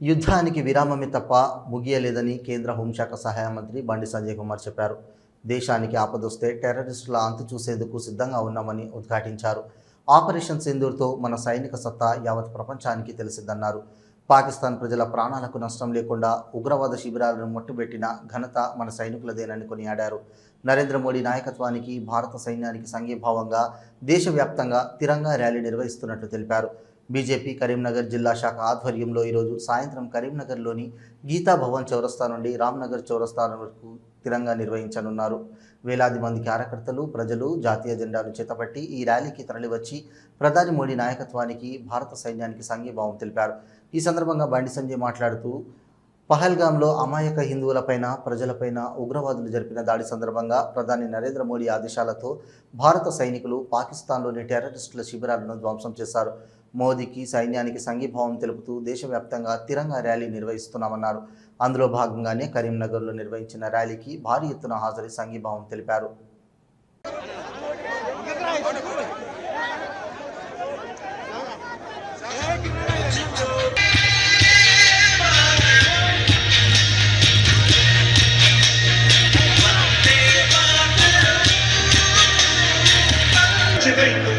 యుద్ధానికి విరామమే తప్ప ముగియలేదని కేంద్ర హోంశాఖ సహాయ మంత్రి బండి సంజయ్ కుమార్ చెప్పారు. దేశానికి ఆపదొస్తే టెర్రరిస్టుల అంతు చూసేందుకు సిద్ధంగా ఉన్నామని ఉద్ఘాటించారు. ఆపరేషన్ సింధూర్తో మన సైనిక సత్తా యావత్ ప్రపంచానికి తెలిసిందన్నారు. పాకిస్తాన్ ప్రజల ప్రాణాలకు నష్టం లేకుండా ఉగ్రవాద శిబిరాలను ముట్టుబెట్టిన ఘనత మన సైనికులదేనని కొనియాడారు. నరేంద్ర మోడీ నాయకత్వానికి భారత సైన్యానికి సంఘీభావంగా దేశవ్యాప్తంగా తిరంగా ర్యాలీ నిర్వహిస్తున్నట్లు తెలిపారు. బీజేపీ కరీంనగర్ జిల్లా శాఖ ఆధ్వర్యంలో ఈరోజు సాయంత్రం కరీంనగర్లోని గీతా భవన్ చౌరస్తా నుండి రామ్నగర్ చౌరస్తా వరకు తిరంగా నిర్వహించనున్నారు. వేలాది మంది కార్యకర్తలు ప్రజలు జాతీయ జెండాను చేతపట్టి ఈ ర్యాలీకి తరలివచ్చి ప్రధాని మోడీ నాయకత్వానికి భారత సైన్యానికి సంఘీభావం తెలిపారు. ఈ సందర్భంగా బండి సంజయ్ మాట్లాడుతూ పహల్గాంలో అమాయక హిందువులపైన ప్రజలపైన ఉగ్రవాదులు జరిపిన దాడి సందర్భంగా ప్రధాని నరేంద్ర మోడీ ఆదేశాలతో భారత సైనికులు పాకిస్తాన్లోని టెర్రరిస్టుల శిబిరాలను ధ్వంసం చేశారు. మోదీకి సైన్యానికి సంఘీభావం తెలుపుతూ దేశవ్యాప్తంగా తిరంగా ర్యాలీ నిర్వహిస్తున్నామన్నారు. అందులో భాగంగానే కరీంనగర్లో నిర్వహించిన ర్యాలీకి భారీ ఎత్తున హాజరై సంఘీభావం తెలిపారు. Thank